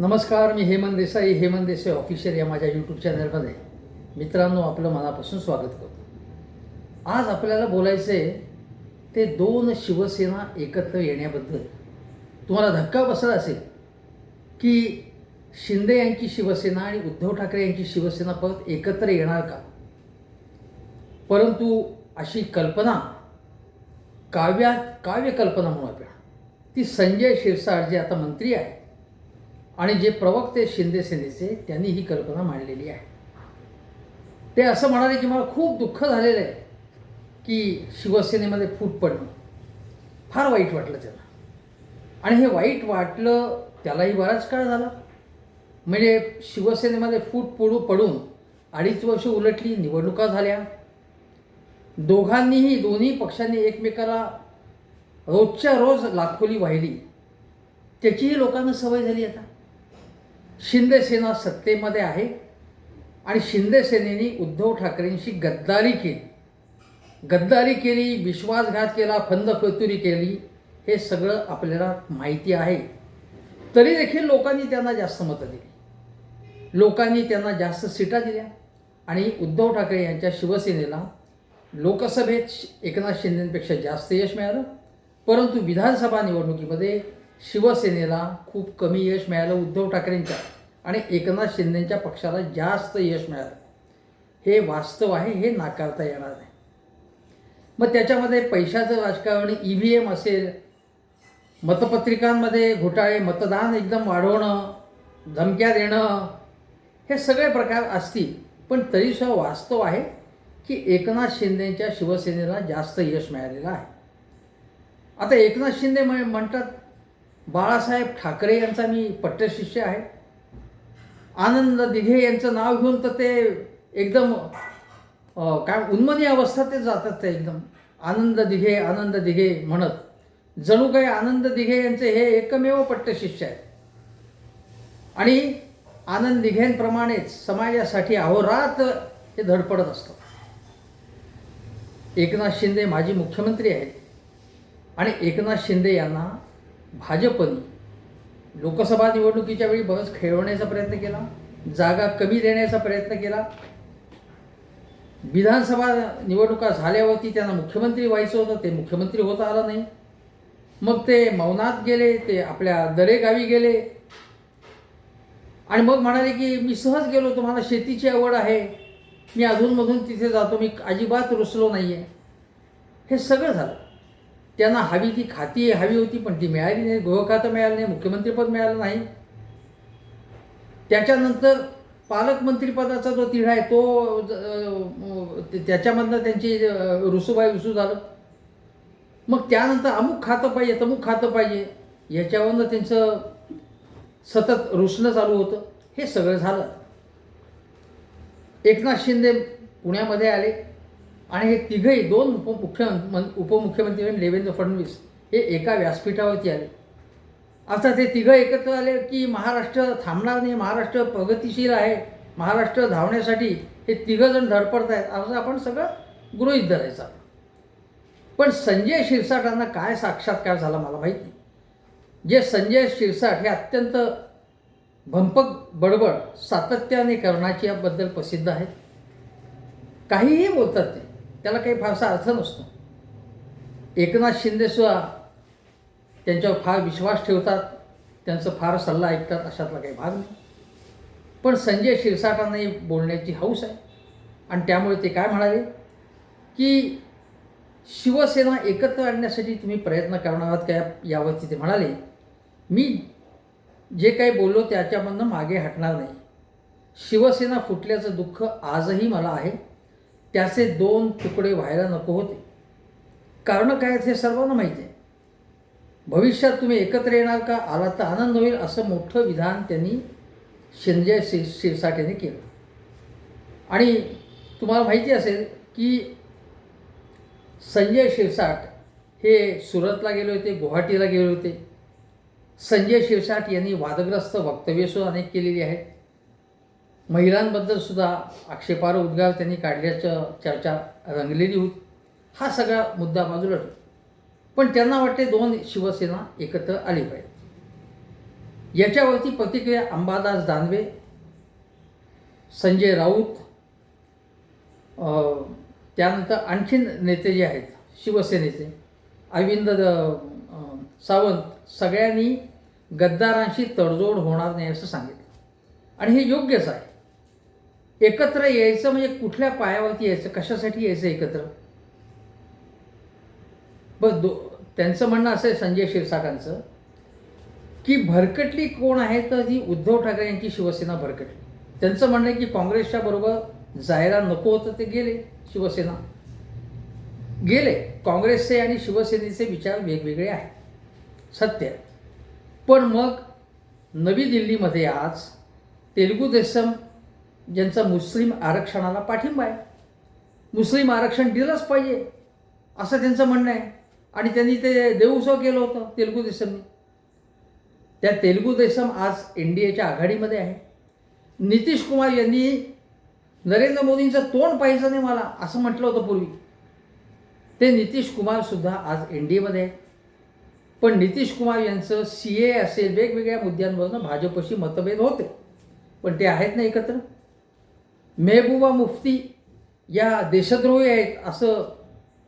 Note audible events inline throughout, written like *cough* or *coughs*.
नमस्कार मी हेमंत देसाई. हेमंत देसाई ऑफिशियल या माझ्या यूट्यूब चॅनलमध्ये मित्रांनो आपलं मनापासून स्वागत करतो. आज आपल्याला बोलायचं आहे ते दोन शिवसेना एकत्र येण्याबद्दल. तुम्हाला धक्का बसला असेल की शिंदे यांची शिवसेना आणि उद्धव ठाकरे यांची शिवसेना परत एकत्र येणार का? परंतु अशी कल्पना काव्यात काव्य म्हणून आपण ती संजय शिरसाट जे आता मंत्री आहे आणि जे प्रवक्ते शिंदे सेनेचे त्यांनी ही कल्पना मांडलेली आहे. ते असं म्हणाले की मला खूप दुःख झालेलं आहे की शिवसेनेमध्ये फूट पडणं फार वाईट वाटलं त्यांना. आणि हे वाईट वाटलं त्यालाही बराच काळ झाला. म्हणजे शिवसेनेमध्ये फूट पडू पडून अडीच वर्ष उलटली निवडणुका झाल्या. दोघांनीही दोन्ही पक्षांनी एकमेकाला रोजच्या रोज लाखोली वाहिली त्याचीही लोकांना सवय झाली आता. शिंदेसेना सत्तेमध्ये आहे आणि शिंदेसेनेने उद्धव ठाकरेंशी गद्दारी केली. गद्दारी केली विश्वासघात केला फंदफतुरी केली हे सगळं आपल्याला माहिती आहे. तरी देखील लोकांनी त्यांना जास्त मतं दिली. लोकांनी त्यांना जास्त सीटा दिल्या आणि उद्धव ठाकरे यांच्या शिवसेनेला लोकसभेत एकनाथ शिंदेपेक्षा जास्त यश मिळालं. परंतु विधानसभा निवडणुकीमध्ये शिवसेनेला खूप कमी यश मिळालं उद्धव ठाकरेंच्या. आणि एकनाथ शिंदेच्या पक्षाला जास्त यश मिळालं. हे वास्तव आहे हे नाकारता येणार नाही. मग त्याच्यामध्ये पैशाचं राजकारण ई व्ही एम असेल मतपत्रिकांमध्ये घोटाळे मतदान एकदम वाढवणं धमक्या देणं हे सगळे प्रकार असतील पण तरीसुद्धा वास्तव आहे की एकनाथ शिंदेच्या शिवसेनेला जास्त यश मिळालेलं आहे. आता एकनाथ शिंदे म्हण म्हणतात बाळासाहेब ठाकरे यांचा मी पट्टशिष्य आहे. आनंद दिघे यांचं नाव घेऊन तर ते एकदम काय उन्मनी अवस्था ते जातात ते एकदम. आनंद दिघे आनंद दिघे म्हणत. जणू काही आनंद दिघे यांचे हे एकमेव पट्टशिष्य आहे आणि आनंद दिघेंप्रमाणेच समाजासाठी अहोरात हे धडपडत असतात एकनाथ शिंदे माजी मुख्यमंत्री आहेत. आणि एकनाथ शिंदे यांना भाजपनी लोकसभा निवडणुकीच्या वेळी बरंच खेळवण्याचा प्रयत्न केला जागा कमी देण्याचा प्रयत्न केला. विधानसभा निवडणुका झाल्यावरती त्यांना मुख्यमंत्री व्हायचं होतं ते मुख्यमंत्री होता आलं नाही. मग ते मौनात गेले ते आपल्या दरेगावी गेले. आणि मग म्हणाले की मी सहज गेलो तुम्हाला शेतीची आवड आहे. मी अधूनमधून तिथे जातो मी अजिबात रुसलो नाही आहे हे सगळं झालं. त्यांना हवी ती खाती हवी होती पण ती मिळाली नाही. गृहखातं मिळालं नाही मुख्यमंत्रीपद मिळालं नाही. त्याच्यानंतर पालकमंत्रीपदाचा जो तिढा आहे तो ज- त्याच्यामधनं त्यांची रुसूबाई रुसू झालं. मग त्यानंतर अमुक खातं पाहिजे तमुक खातं पाहिजे याच्यावरनं त्यांचं सतत रुसणं चालू होतं. हे सगळं झालं. एकनाथ शिंदे पुण्यामध्ये आले. आणि हे तिघही दोन उपमुख्य उपमुख्यमंत्री म्हणजे देवेंद्र फडणवीस. हे एका व्यासपीठावरती आले. आता ते तिघं एकत्र आले की महाराष्ट्र थांबणार नाही. महाराष्ट्र प्रगतिशील आहे. महाराष्ट्र धावण्यासाठी हे तिघं जण धडपडत आहेत. असं आपण सगळं गृहीत धरायचं पण संजय शिरसाटांना काय साक्षात्कार झाला मला माहीत नाही. जे संजय शिरसाट हे अत्यंत भंपक बडबड सातत्याने करण्याच्याबद्दल प्रसिद्ध आहेत. काहीही बोलतात ते. त्याला काही फारसा अर्थ नसतो. एकनाथ शिंदेसुद्धा त्यांच्यावर फार विश्वास ठेवतात त्यांचं फार सल्ला ऐकतात अशातला काही भाग नाही. पण संजय शिरसाटांनाही बोलण्याची हौस आहे. आणि त्यामुळे ते काय म्हणाले? की शिवसेना एकत्र आणण्यासाठी तुम्ही प्रयत्न करणार आहात काय यावरती ते म्हणाले मी जे काही बोललो त्याच्यामधनं मागे हटणार नाही. शिवसेना फुटल्याचं दुःख आजही मला आहे. त्याचे दोन तुकडे व्हायला नको होते. कारणं काय आहेत हे सर्वांना माहिती आहे. भविष्यात तुम्ही एकत्र येणार का? आला तर आनंद होईल असं मोठं विधान त्यांनी संजय शिर शिरसाट यांनी केलं. आणि तुम्हाला माहिती असेल की संजय शिरसाट हे सुरतला गेले होते गुवाहाटीला गेले होते. संजय शिरसाट यांनी वादग्रस्त वक्तव्यसुद्धा अनेक केलेली आहेत. महिलांबद्दल सुद्धा आक्षेपार्ह उद्गार त्यांनी काढल्याचं चर्चा रंगलेली होती. हा सगळा मुद्दा बाजूला ठेवू पण त्यांना वाटते दोन शिवसेना एकत्र आली पाहिजे याच्यावरती प्रतिक्रिया अंबादास दानवे संजय राऊत त्यानंतर आणखीन नेते जे आहेत शिवसेनेचे अरविंद सावंत सगळ्यांनी गद्दारांशी तडजोड होणार नाही असं सांगितलं. आणि हे योग्यच आहे. एकत्र यायचं म्हणजे कुठल्या पायावरती यायचं? कशासाठी यायचं एकत्र? बस दो त्यांचं म्हणणं असं आहे संजय शिरसाटांचं की भरकटली कोण आहे तर ही उद्धव ठाकरे यांची शिवसेना भरकटली. त्यांचं म्हणणं आहे की काँग्रेसच्या बरोबर जायला नको होतं ते गेले शिवसेना. गेले. काँग्रेसचे आणि शिवसेनेचे विचार वेगवेगळे आहेत. सत्य पण मग नवी दिल्लीमध्ये आज तेलुगू देसम ज्यांचा मुस्लिम आरक्षणाला पाठिंबा आहे. मुस्लिम आरक्षण दिलंच पाहिजे असं त्यांचं म्हणणं आहे. आणि त्यांनी ते देऊसव केलं होतं तेलुगू देशमनी. त्या तेलुगू देशम आज एन डी एच्या आघाडीमध्ये आहे. नितीश कुमार यांनी नरेंद्र मोदींचं तोंड पाहिजे नाही मला असं म्हटलं होतं पूर्वी. ते नितीश कुमारसुद्धा आज एन डी एमध्ये आहे. पण नितीश कुमार यांचं सी ए असेल वेगवेगळ्या मुद्द्यांवरनं भाजपशी मतभेद होते. पण ते आहेत ना एकत्र. मेहबूबा मुफ्ती या देशद्रोही आहेत असं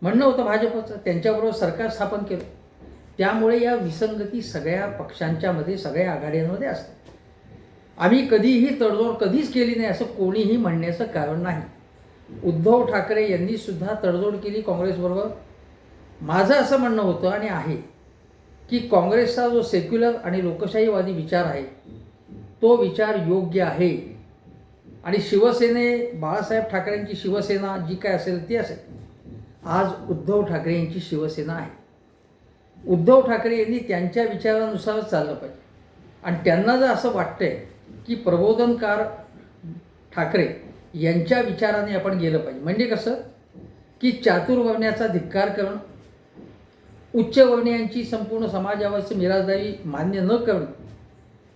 म्हणणं होतं भाजपचं. त्यांच्याबरोबर सरकार स्थापन केलं. त्यामुळे या विसंगती सगळ्या पक्षांच्यामध्ये सगळ्या आघाड्यांमध्ये असतात. आम्ही कधीही तडजोड कधीच केली नाही असं कोणीही म्हणण्याचं कारण नाही. उद्धव ठाकरे यांनी सुद्धा तडजोड केली काँग्रेसबरोबर माझं असं म्हणणं होतं आणि आहे की काँग्रेसचा जो सेक्युलर आणि लोकशाहीवादी विचार आहे तो विचार योग्य आहे. आणि शिवसेने बाळासाहेब ठाकरेंची शिवसेना जी काय असेल ती असेल. आज उद्धव ठाकरे यांची शिवसेना आहे. उद्धव ठाकरे यांनी त्यांच्या विचारानुसारच चाललं पाहिजे. आणि त्यांना जर असं वाटतंय की प्रबोधनकार ठाकरे यांच्या विचाराने आपण गेलं पाहिजे. म्हणजे कसं? की चातुर्वर्ण्याचा धिक्कार करणं उच्चवर्णीयांची संपूर्ण समाजावरची मिराजदारी मान्य न करणं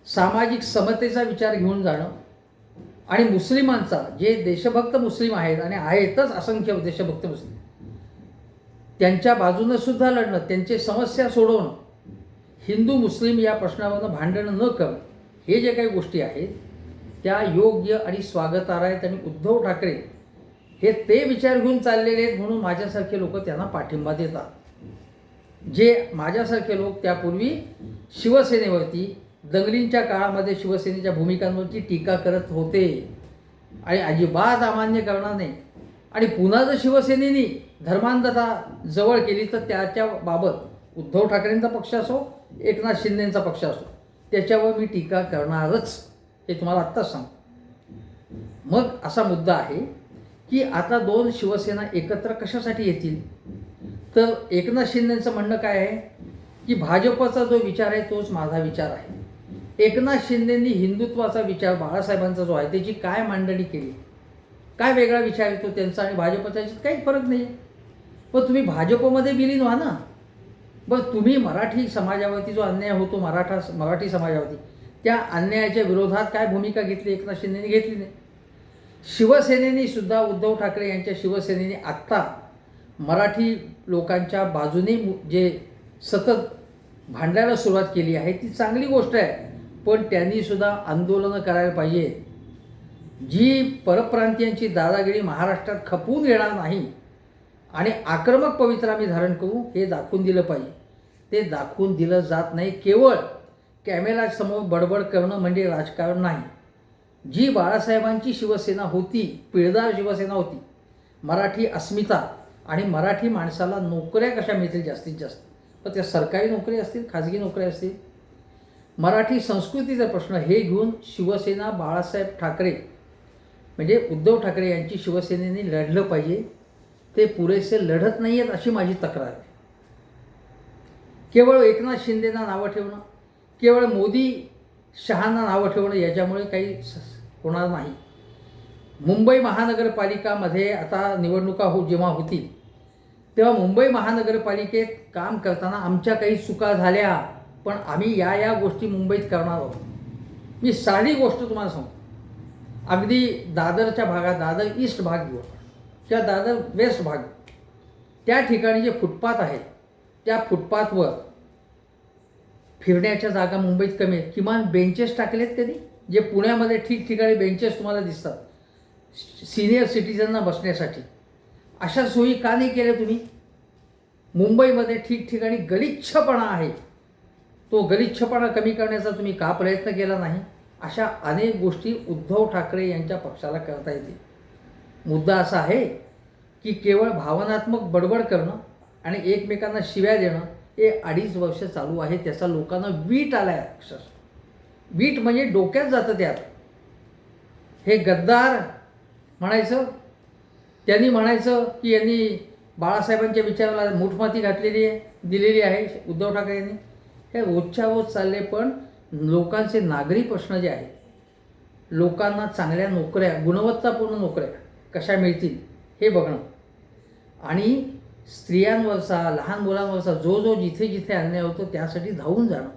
सामाजिक समतेचा विचार घेऊन जाणं आणि मुस्लिमांचा जे देशभक्त मुस्लिम आहेत आणि आहेतच असंख्य देशभक्त मुस्लिम त्यांच्या बाजूनं सुद्धा लढणं त्यांची समस्या सोडवणं हिंदू मुस्लिम या प्रश्नावरनं भांडणं न करणं हे जे काही गोष्टी आहेत त्या योग्य आणि स्वागतार्ह आहेत आणि उद्धव ठाकरे हे ते विचार घेऊन चाललेले आहेत म्हणून माझ्यासारखे लोक त्यांना पाठिंबा देतात. जे माझ्यासारखे लोक त्यापूर्वी शिवसेनेवरती दंगलींच्या काळामध्ये शिवसेनेच्या भूमिकांवरती टीका करत होते. आणि अजिबात अमान्य करणार नाही. आणि पुन्हा जर शिवसेनेने धर्मांधता जवळ केली तर त्याच्या बाबत उद्धव ठाकरेंचा पक्ष असो एकनाथ शिंदेंचा पक्ष असो त्याच्यावर मी टीका करणारच हे तुम्हाला आत्ताच सांग मग असा मुद्दा आहे की आता दोन शिवसेना एकत्र कशासाठी येतील? तर एकनाथ शिंदेचं म्हणणं काय आहे? की भाजपचा जो विचार आहे तोच माझा विचार आहे. एकनाथ शिंदेंनी हिंदुत्वाचा विचार बाळासाहेबांचा जो आहे त्याची काय मांडणी केली? काय वेगळा विचार येतो त्यांचा आणि भाजपचा याच्यात काही फरक नाही. आहे पण तुम्ही भाजपमध्ये विलीन व्हा ना. बरं तुम्ही मराठी समाजावरती जो अन्याय होतो मराठा मराठी समाजावरती त्या अन्यायाच्या विरोधात काय भूमिका घेतली एकनाथ शिंदेने? घेतली नाही. शिवसेनेने सुद्धा उद्धव ठाकरे यांच्या शिवसेनेने आत्ता मराठी लोकांच्या बाजूने जे सतत भांडायला सुरुवात केली आहे ती चांगली गोष्ट आहे. पण त्यांनीसुद्धा आंदोलनं करायला पाहिजे. जी परप्रांतीयांची दादागिरी महाराष्ट्रात खपवून येणार नाही आणि आक्रमक पवित्र आम्ही धारण करू हे दाखवून दिलं पाहिजे. ते दाखवून दिलं जात नाही. केवळ कॅमेरासमोर बडबड करणं म्हणजे राजकारण नाही. जी बाळासाहेबांची शिवसेना होती पिळदार शिवसेना होती मराठी अस्मिता आणि मराठी माणसाला नोकऱ्या कशा मिळतील जास्तीत जास्त? तर त्या सरकारी नोकरी असतील खाजगी नोकऱ्या असतील मराठी संस्कृतीचा प्रश्न हे घेऊन शिवसेना बाळासाहेब ठाकरे म्हणजे उद्धव ठाकरे यांची शिवसेनेने लढलं पाहिजे ते पुरेसे लढत नाही आहेत अशी माझी तक्रार आहे. केवळ एकनाथ शिंदेना नावं ठेवणं केवळ मोदी शहांना नावं ठेवणं याच्यामुळे काही स- होणार नाही. मुंबई महानगरपालिकामध्ये आता निवडणुका हो जेव्हा होतील तेव्हा मुंबई महानगरपालिकेत काम करताना आमच्या काही चुका झाल्या पण आम्ही या या गोष्टी मुंबईत करणार आहोत. मी साधी गोष्ट तुम्हाला सांगतो. अगदी दादरच्या भागात दादर ईस्ट भाग घेऊ किंवा दादर वेस्ट भाग त्या ठिकाणी जे फुटपाथ आहेत त्या फुटपाथवर फिरण्याच्या जागा मुंबईत कमी आहेत. किमान बेंचेस टाकलेत कधी जे पुण्यामध्ये ठिकठिकाणी बेंचेस तुम्हाला दिसतात. सिनियर सिटीजनना बसण्यासाठी. अशा सोयी का नाही केल्या तुम्ही? मुंबईमध्ये ठिकठिकाणी गलिच्छपणा आहे. तो गलिच्छपणा कमी करण्याचा तुम्ही का प्रयत्न केला नाही? अशा अनेक गोष्टी उद्धव ठाकरे यांच्या पक्षाला करता येतील मुद्दा असा आहे की केवळ भावनात्मक बडबड करणं आणि एकमेकांना शिव्या देणं हे अडीच वर्ष चालू आहे त्याचा लोकांना वीट आला आहे अक्षरशः. वीट म्हणजे डोक्यात जातं त्यात. हे गद्दार म्हणायचं त्यांनी म्हणायचं की यांनी बाळासाहेबांच्या विचाराला मूठमाती घातलेली आहे दिलेली आहे उद्धव ठाकरे यांनी. हे रोजच्या रोज चालले पण लोकांचे नागरी प्रश्न जे आहेत लोकांना चांगल्या नोकऱ्या गुणवत्तापूर्ण नोकऱ्या कशा मिळतील हे बघणं. आणि स्त्रियांवरचा लहान मुलांवरचा जो जो जिथे जिथे अन्याय होतो त्यासाठी धावून जाणं.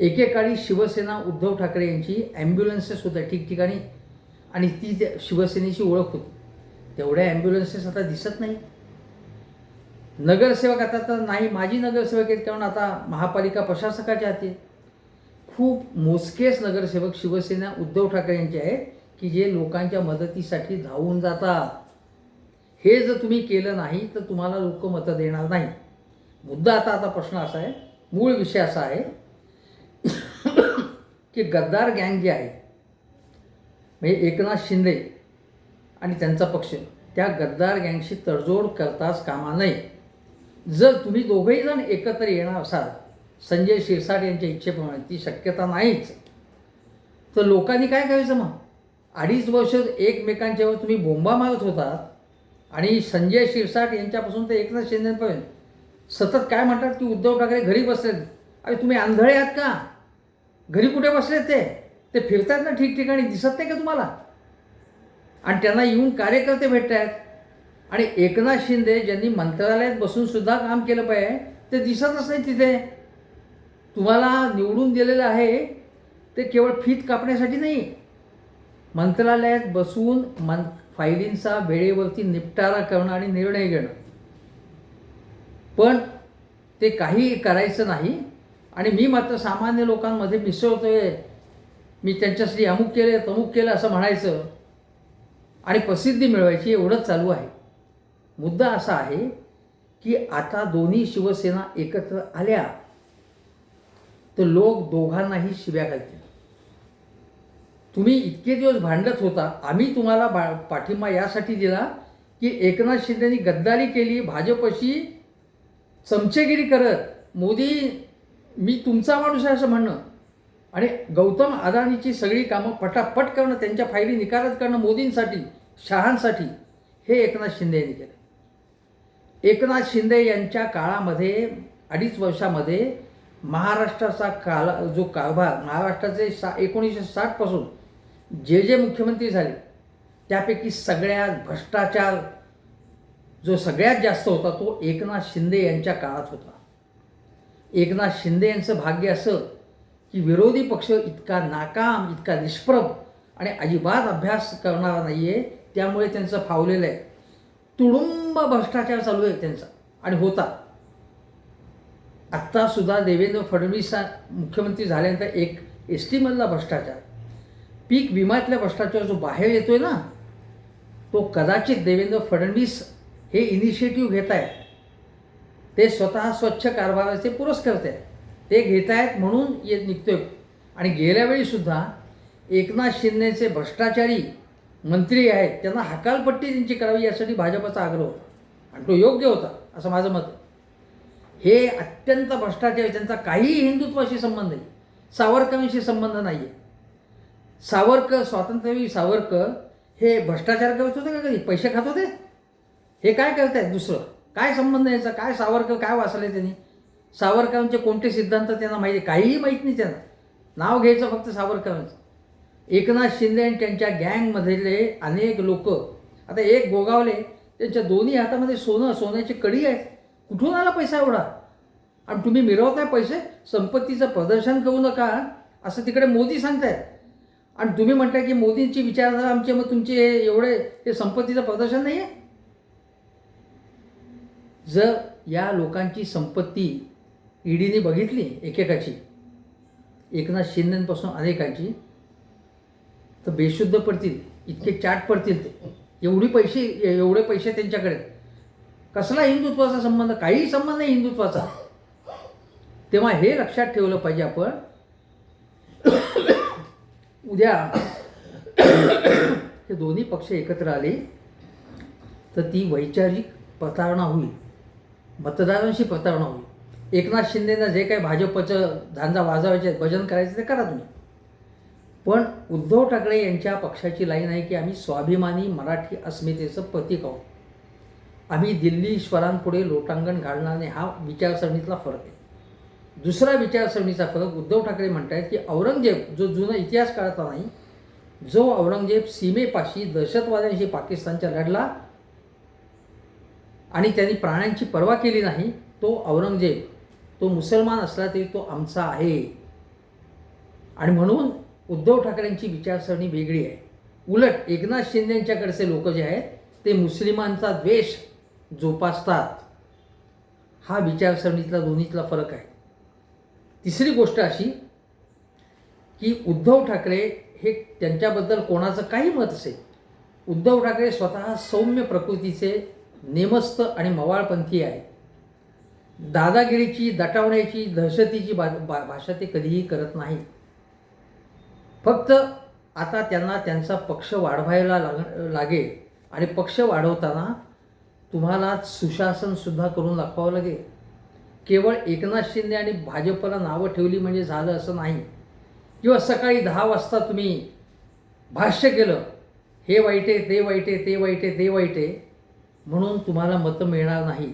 एकेकाळी शिवसेना उद्धव ठाकरे यांची ॲम्ब्युलन्सेस होत्या ठिकठिकाणी आणि ती त्या शिवसेनेची ओळख होती. तेवढ्या ॲम्ब्युलन्सेस आता दिसत नाही नगरसेवक आता तर नाही माजी नगरसेवक आहेत कारण आता महापालिका प्रशासकाच्या हाती. खूप मोजकेच नगरसेवक शिवसेना उद्धव ठाकरे यांचे आहेत की जे लोकांच्या मदतीसाठी धावून जातात. हे जर तुम्ही केलं नाही तर तुम्हाला लोक मतं देणार नाही. मुद्दा आता आता प्रश्न असा आहे मूळ विषय असा आहे *coughs* की गद्दार गँग जे आहे म्हणजे एकनाथ शिंदे आणि त्यांचा पक्ष त्या गद्दार गँगशी तडजोड करताच कामा नये. जर तुम्ही दोघेही जण एकत्र येणार असाल संजय शिरसाट यांच्या इच्छेप्रमाणे ती शक्यता नाहीच. तर लोकांनी काय करायचं मग? अडीच वर्ष एकमेकांच्यावर तुम्ही बोंबा मारत होतात आणि संजय शिरसाट यांच्यापासून ते एकनाथ शिंदेपर्यंत. सतत काय म्हणतात की उद्धव ठाकरे घरी बसलेत. अरे तुम्ही आंधळे आहात का? घरी कुठे बसलेत ते? ते फिरतात ना ठिकठिकाणी? दिसत नाही का तुम्हाला? आणि त्यांना येऊन कार्यकर्ते भेटत आहेत आणि एकनाथ शिंदे ज्यांनी मंत्रालयात बसून सुद्धा काम केलं पाहिजे ते दिसतच नाही तिथे. तुम्हाला निवडून दिलेलं आहे ते केवळ फीत कापण्यासाठी नाही. मंत्रालयात बसून मन फायलींचा वेळेवरती निपटारा करणं आणि निर्णय घेणं. पण ते काही करायचं नाही आणि मी मात्र सामान्य लोकांमध्ये मिसळतोय. मी त्यांच्यासाठी अमुक केलं तमुक केलं असं म्हणायचं. आणि प्रसिद्धी मिळवायची एवढंच चालू आहे. मुद्दा असा आहे की आता दोन्ही शिवसेना एकत्र आल्या तर लोक दोघांनाही शिव्या घालतील. तुम्ही इतके दिवस भांडत होता आम्ही तुम्हाला बा पाठिंबा यासाठी दिला की एकनाथ शिंदेनी गद्दारी केली भाजपशी चमचेगिरी करत मोदी मी तुमचा माणूस आहे असं म्हणणं. आणि गौतम अदानीची सगळी कामं पटापट करणं त्यांच्या फायली निकालात करणं मोदींसाठी शहांसाठी हे एकनाथ शिंदे यांनी केलं. एकनाथ शिंदे यांच्या काळामध्ये अडीच वर्षामध्ये महाराष्ट्राचा काल जो कारभार महाराष्ट्राचे सा एकोणीसशे साठपासून जे जे मुख्यमंत्री झाले त्यापैकी सगळ्यात भ्रष्टाचार जो सगळ्यात जास्त होता तो एकनाथ शिंदे यांच्या काळात होता. एकनाथ शिंदे यांचं भाग्य असं की विरोधी पक्ष इतका नाकाम इतका निष्प्रभ आणि अजिबात अभ्यास करणारा नाही आहे त्यामुळे त्यांचं फावलेलं आहे. तुडुंब भ्रष्टाचार चालू आहे त्यांचा आणि होता. आत्तासुद्धा देवेंद्र फडणवीस मुख्यमंत्री झाल्यानंतर एक एस टीमधला भ्रष्टाचार. पीक विम्यातल्या भ्रष्टाचार जो बाहेर येतोय ना तो कदाचित देवेंद्र फडणवीस हे इनिशिएटिव्ह घेत आहेत ते स्वतः स्वच्छ कारभाराचे पुरस्कर्ते आहेत. ते घेत आहेत म्हणून येत निघतोय. आणि गेल्या वेळीसुद्धा एकनाथ शिंदेचे भ्रष्टाचारी मंत्री आहेत त्यांना हकालपट्टी त्यांची करावी यासाठी भाजपचा आग्रह होता. आणि तो योग्य होता असं माझं मत हे अत्यंत भ्रष्टाचार त्यांचा काहीही हिंदुत्वाशी संबंध नाही सावरकरांशी संबंध नाही आहे सावरकर स्वातंत्र्यवीर सावरकर हे भ्रष्टाचार करत होते का कधी? पैसे खात होते? हे काय करत आहेत दुसरं? काय संबंध याचा? काय सावरकर काय वाचले त्यांनी? सावरकरांचे कोणते सिद्धांत त्यांना माहिती काहीही माहीत नाही त्यांना. नाव घ्यायचं फक्त सावरकरांचं. एकनाथ शिंदे आणि त्यांच्या गँगमधले अनेक लोक आता एक गोगावले त्यांच्या दोन्ही हातामध्ये सोनं सोन्याची कडी आहे. कुठून आला पैसा एवढा? आणि तुम्ही मिरवताय पैसे संपत्तीचं प्रदर्शन करू नका असं तिकडे मोदी सांगतायत. आणि तुम्ही म्हणताय की मोदींची विचारधारा आमची मग तुमचे हे एवढे हे संपत्तीचं प्रदर्शन नाही आहे जर या लोकांची संपत्ती ईडीने बघितली एकेकाची एकनाथ शिंदेपासून अनेकांची तर बेशुद्ध पडतील इतके चाट पडतील ते. एवढी पैसे एवढे पैसे त्यांच्याकडे. कसला हिंदुत्वाचा संबंध? काही संबंध नाही हिंदुत्वाचा. तेव्हा हे लक्षात ठेवलं पाहिजे आपण. उद्या हे दोन्ही पक्ष एकत्र आले तर ती वैचारिक प्रतारणा होईल. मतदारांशी प्रतारणा होईल. एकनाथ शिंदेंना जे काही भाजपचं धांजा वाजवायचे भजन करायचं ते करा तुम्ही. पण उद्धव ठाकरे यांच्या पक्षाची लाईन आहे की आम्ही स्वाभिमानी मराठी अस्मितेचं प्रतीक आहोत. आम्ही दिल्ली ईश्वरांपुढे लोटांगण घालणार नाही हा विचारसरणीतला फरक आहे. दुसरा विचारसरणीचा फरक उद्धव ठाकरे म्हणत आहेत की औरंगजेब जो जुना इतिहास काळातला नाही जो औरंगजेब सीमेपाशी दहशतवाद्यांशी पाकिस्तानच्या लढला आणि त्यांनी प्राण्यांची पर्वा केली नाही तो औरंगजेब तो मुसलमान असला तरी तो आमचा आहे. आणि म्हणून उद्धव ठाकरेंची विचारसरणी वेगळी आहे. उलट एकनाथ शिंदेंच्याकडचे लोक जे आहेत ते मुस्लिमांचा द्वेष जोपासतात. हा विचारसरणीतला दोन्हीतला फरक आहे. तिसरी गोष्ट अशी की उद्धव ठाकरे हे त्यांच्याबद्दल कोणाचं काही मत असेल उद्धव ठाकरे स्वतः सौम्य प्रकृतीचे नेमस्त आणि मवाळपंथी आहे दादागिरीची दटावण्याची दहशतीची बा भाषा ते कधीही करत नाहीत. फक्त आता त्यांना त्यांचा पक्ष वाढवायला लाग लागेल. आणि पक्ष वाढवताना तुम्हाला सुशासनसुद्धा करून दाखवावं लागेल. केवळ एकनाथ शिंदे आणि भाजपला नावं ठेवली म्हणजे झालं असं नाही. किंवा सकाळी दहा वाजता तुम्ही भाष्य केलं हे वाईट आहे ते वाईट आहे ते वाईट आहे ते वाईट आहे म्हणून तुम्हाला मतं मिळणार नाही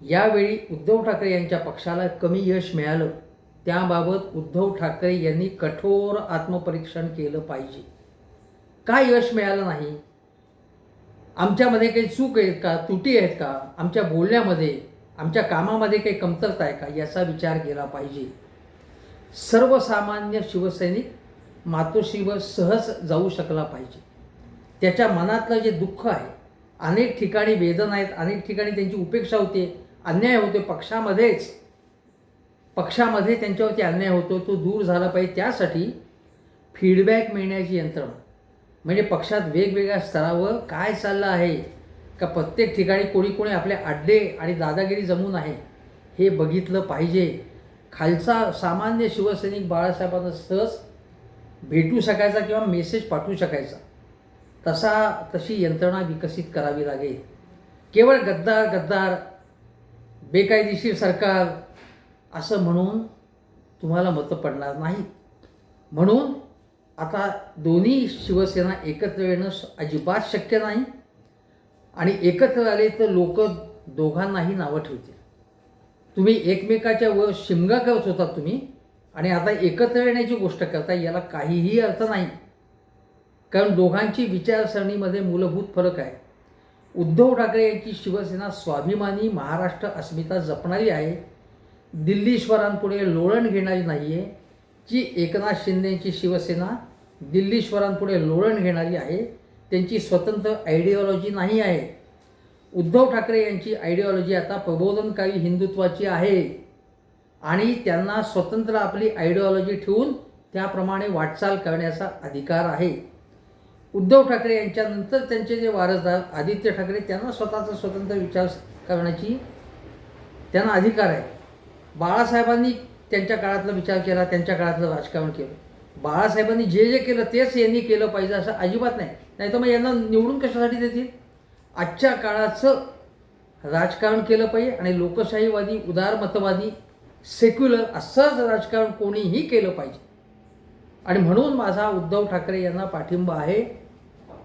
यावेळी उद्धव ठाकरे यांच्या पक्षाला कमी यश मिळालं. त्याबाबत उद्धव ठाकरे यांनी कठोर आत्मपरीक्षण केलं पाहिजे. का यश मिळालं नाही? आमच्यामध्ये काही चूक आहेत का? त्रुटी आहेत का? आमच्या बोलण्यामध्ये आमच्या कामामध्ये काही कमतरता आहे का? याचा विचार केला पाहिजे. सर्वसामान्य शिवसैनिक मातोश्रीवर सहज जाऊ शकला पाहिजे. त्याच्या मनातलं जे दुःख आहे अनेक ठिकाणी वेदना आहेत अनेक ठिकाणी त्यांची उपेक्षा होते अन्याय होते पक्षामध्येच पक्षामध्ये त्यांच्यावरती अन्याय होतो तो दूर झाला पाहिजे. त्यासाठी फीडबॅक मिळण्याची यंत्रणा. म्हणजे पक्षात वेगवेगळ्या स्तरावर काय चाललं आहे का प्रत्येक ठिकाणी कोणी कोणी आपले अड्डे आणि दादागिरी जमून आहे हे बघितलं पाहिजे. खालचा सामान्य शिवसैनिक बाळासाहेबांना सहज भेटू शकायचा किंवा मेसेज पाठवू शकायचा. तसा तशी यंत्रणा विकसित करावी लागेल. केवळ गद्दार गद्दार बेकायदेशीर सरकार असं म्हणून तुम्हाला मतं पडणार नाहीत. म्हणून आता दोन्ही शिवसेना एकत्र येणं अजिबात शक्य नाही. आणि एकत्र आले तर लोक दोघांनाही नावं ठेवतील. तुम्ही एकमेकाच्या वर शिमगा करत होता तुम्ही आणि आता एकत्र येण्याची गोष्ट करता याला काहीही अर्थ नाही. कारण दोघांची विचारसरणीमध्ये मूलभूत फरक आहे. उद्धव ठाकरे यांची शिवसेना स्वाभिमानी महाराष्ट्र अस्मिता जपणारी आहे. दिल्लीश्वरांपुढे लोळण घेणारी नाही आहे जी एकनाथ शिंदेची शिवसेना दिल्लीश्वरांपुढे लोळण घेणारी आहे त्यांची स्वतंत्र आयडिओलॉजी नाही आहे. उद्धव ठाकरे यांची आयडिओलॉजी आता प्रबोधनकारी हिंदुत्वाची आहे. आणि त्यांना स्वतंत्र आपली आयडिओलॉजी ठेवून त्याप्रमाणे वाटचाल करण्याचा अधिकार आहे. उद्धव ठाकरे यांच्यानंतर त्यांचे जे वारसदार आदित्य ठाकरे त्यांना स्वतःचा स्वतंत्र विचार करण्याची त्यांना अधिकार आहे. बाळासाहेबांनी त्यांच्या काळातला विचार केला त्यांच्या काळातलं राजकारण केलं. बाळासाहेबांनी जे जे केलं तेच यांनी केलं पाहिजे असं अजिबात नाही. नाही तर मग यांना निवडून कशासाठी देतील? आजच्या काळाचं राजकारण केलं पाहिजे आणि लोकशाहीवादी उदारमतवादी सेक्युलर असंच राजकारण कोणीही केलं पाहिजे. आणि म्हणून माझा उद्धव ठाकरे यांना पाठिंबा आहे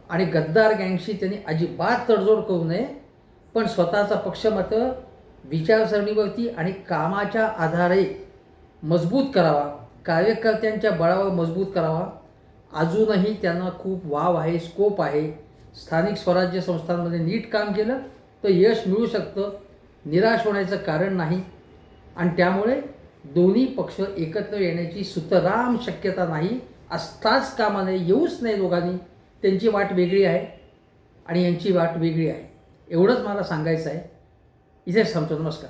आणि गद्दार गँगशी त्यांनी अजिबात तडजोड करू नये पण स्वतःचा पक्ष मात्र विचारसरणीवरती आणि कामाच्या आधारे मजबूत करावा कार्यकर्त्यांच्या बळावर मजबूत करावा. अजूनही त्यांना खूप वाव आहे स्कोप आहे. स्थानिक स्वराज्य संस्थांमध्ये नीट काम केलं तर यश मिळू शकतं. निराश होण्याचं कारण नाही. आणि त्यामुळे दोन्ही पक्ष एकत्र येण्याची सुतराम शक्यता नाही. असताच कामाने येऊच नाही दोघांनी. त्यांची वाट वेगळी आहे आणि यांची वाट वेगळी आहे. एवढंच मला सांगायचं आहे. izleyip samtı olmaz ka.